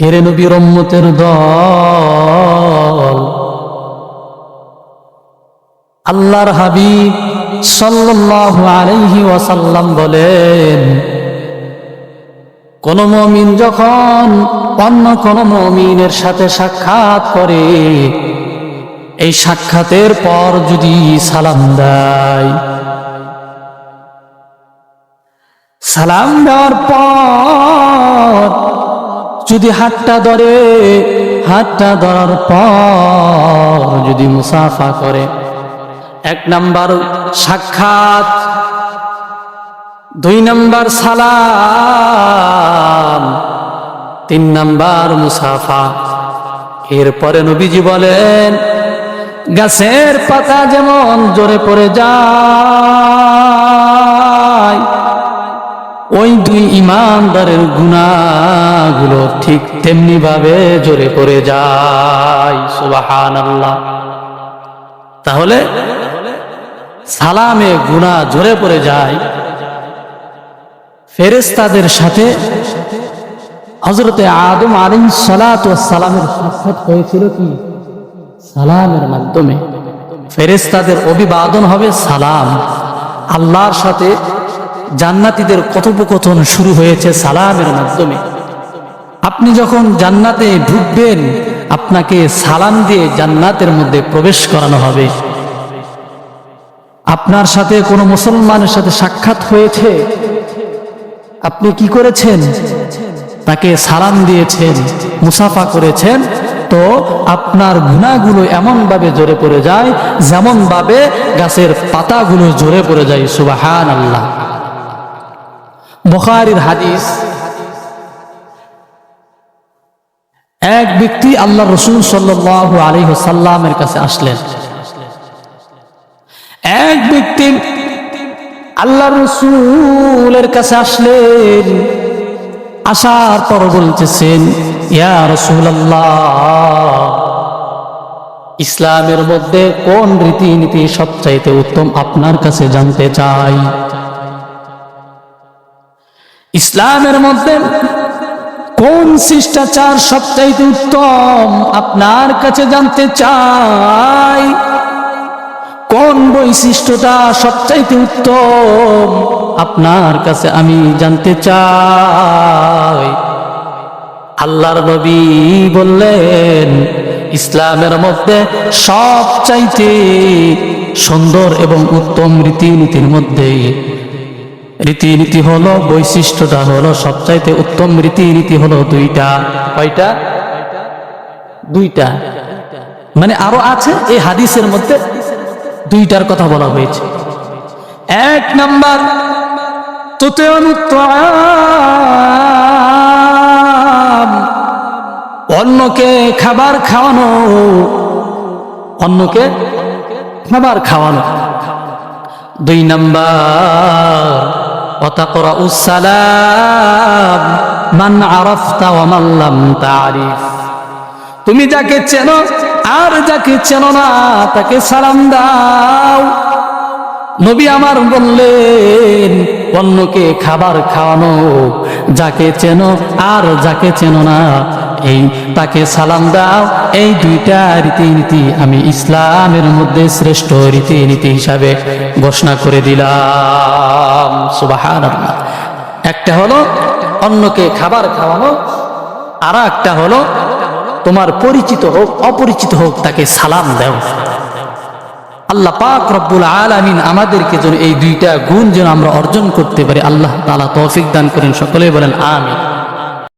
হেরে নবীর উম্মতের দল। আল্লাহর হাবিব সাল্লাল্লাহু ওয়াসাল্লাম বলেন, কোন মমিন যখন অন্য কোন মমিনের সাথে সাক্ষাৎ করে, এই সাক্ষাতের পর যদি সালাম দেয়, সালাম দেওয়ার পর যদি হাতটা ধরে, হাতটা ধরার পর যদি মুসাফা করে। এক নাম্বার সাক্ষাৎ, দুই নাম্বার সালাম, তিন নাম্বার মুসাফা। এরপরে নবীজি বলেন, গাছের পাতা যেমন জোরে পড়ে যায় দুই ইমানদারের গুণাগুলো ঠিক তেমনি ভাবে জোরে পড়ে যায় সুবাহান আল্লাহ তাহলে সালামে গুণা জোরে পড়ে যায় ফেরেস্তাদের সাথে হজরতে আদম আলিম সালাত সালামের সাক্ষাৎ হয়েছিল কি? সালামের মাধ্যমে। ফেরেস্তাদের অভিবাদন হবে সালাম, আল্লাহর সাথে জান্নাতীদের কথোপকথন শুরু হয়েছে সালামের মাধ্যমে। আপনি যখন জান্নাতে ঢুকবেন, আপনাকে সালাম দিয়ে জান্নাতের মধ্যে প্রবেশ করানো হবে। আপনার সাথে কোনো মুসলমানের সাথে সাক্ষাৎ হয়েছে? আপনি কি করেছেন? তাকে সালাম দিয়েছেন, মুসাফা করেছেন, তো আপনার গুণাগুলো এমনভাবে জোরে পড়ে যায়, যেমনভাবে গাছের পাতাগুলো জোরে পড়ে যায় সুবাহান আল্লাহ বখারির হাদিস। এক ব্যক্তি আল্লাহ রসুল সাল্লাহ আলী সাল্লামের কাছে আসলেন। এক ব্যক্তি আল্লাহ রসুলের কাছে আসলেন। আসার পর বলতেছেন, ইয়া রসুল ইসলামের মধ্যে কোন রীতিনীতি সবচাইতে উত্তম আপনার কাছে জানতে চাই? ইসলামের মধ্যে কোন শিষ্টাচার সবচাইতে উত্তম? আপনার কাছে জানতে চাই, কোন বৈশিষ্ট্যটা সবচাইতে উত্তম? আপনার কাছে আমি জানতে চাই। আল্লাহর নবী বললেন, ইসলামের মধ্যে সবচাইতে সুন্দর এবং উত্তম রীতিনীতির মধ্যে রীতিনীতি হলো, বৈশিষ্ট্যটা হলো সবচাইতে উত্তম রীতিনীতি হলো দুইটা। কয়টা? দুইটা। মানে আরও আছে, এই হাদিসের মধ্যে দুইটার কথা বলা হয়েছে। এক নাম্বার অন্যকে খাবার খাওয়ানো, অন্যকে খাবার খাওয়ানো। দুই নাম্বার তুমি যাকে চেনো আর যাকে চেনো না, তাকে সালাম দাও। নবী আমার বললেন, অন্যকে খাবার খাওয়ানো, যাকে চেনো আর যাকে চেনো না এই, তাকে সালাম দাও। এই দুইটা রীতিনীতি আমি ইসলামের মধ্যে শ্রেষ্ঠ রীতিনীতি হিসাবে ঘোষণা করে দিলাম। একটা হলো অন্যকে খাবার খাওয়ানো আর একটা হলো তোমার পরিচিত হোক, অপরিচিত হোক, তাকে সালাম দাও। আল্লাহ পাক রব্বুল আলামিন আমাদেরকে যেন এই দুইটা গুণ যেন আমরা অর্জন করতে পারি, আল্লাহ তালা তৌফিক দান করেন। সকলে বলেন, আমিন।